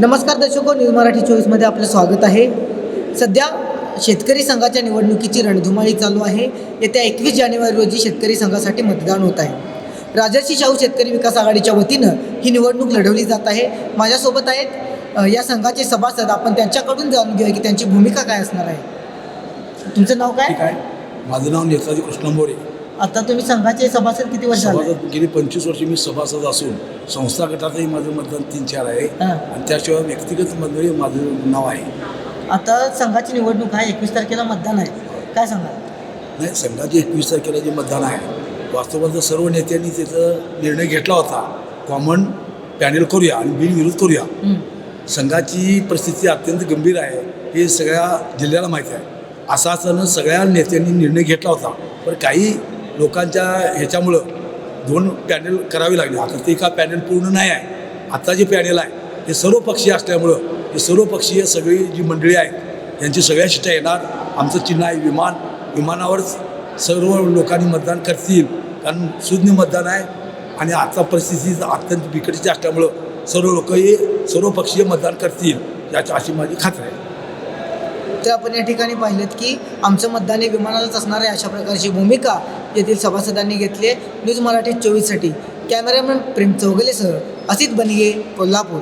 नमस्कार दर्शको न्यूज मराठी चोवीसमध्ये आपलं स्वागत आहे. सध्या शेतकरी संघाच्या निवडणुकीची रणधुमाळी चालू आहे. येत्या एकवीस जानेवारी रोजी शेतकरी संघासाठी मतदान होत आहे. राजर्षी शाहू शेतकरी विकास आघाडीच्या वतीनं ही निवडणूक लढवली जात आहे. माझ्यासोबत आहेत या संघाचे सभासद. आपण त्यांच्याकडून जाणून घेऊया की त्यांची भूमिका काय असणार आहे. तुमचं नाव काय? काय माझं नाव नेताजी कृष्ण मोरे आता तुम्ही संघाचे सभासद किती वर्ष झाले? सभासद गेली पंचवीस वर्षे मी सभासद असून संस्था गटातही माझं मतदान तीन चार आहे. हां. आणि त्याशिवाय व्यक्तिगत मंडळी माझं नाव आहे. आता संघाची निवडणूक आहे एकवीस तारखेला मतदान आहे. काय सांगाल? नाही संघाचे एकवीस तारखेला जे मतदान आहे वास्तवात सर्व नेत्यांनी त्याचा निर्णय घेतला होता. कॉमन पॅनेल करूया आणि बिनविरोध करूया. संघाची परिस्थिती अत्यंत गंभीर आहे. हे सगळ्या जिल्ह्याला माहिती आहे. असा असताना सगळ्या नेत्यांनी निर्णय घेतला होता. पण काही लोकांच्या ह्याच्यामुळं दोन पॅनल करावे लागले. आता ते का पॅनल पूर्ण नाही आहे आत्ता जे पॅनेल आहे हे सर्व पक्षीय असल्यामुळं हे सर्व पक्षीय सगळी जी मंडळी आहेत यांची सगळ्या शिटा येणार. आमचं चिन्ह आहे विमान विमानावरच सर्व लोकांनी मतदान करतील कारण शून्य मतदान आहे. आणि आता परिस्थिती अत्यंत बिकटीची असल्यामुळं सर्व लोक हे सर्व पक्षीय मतदान करतील याची अशी माझी खात्री आहे. तर आपण या ठिकाणी पाहिलेत की आमचं मतदान हे विमानालाच असणार आहे अशा प्रकारची भूमिका येथील सभासदांनी घेतली आहे. न्यूज मराठी चोवीससाठी. कॅमेरामॅन प्रेम चौगलेसह असित बनगे कोल्हापूर.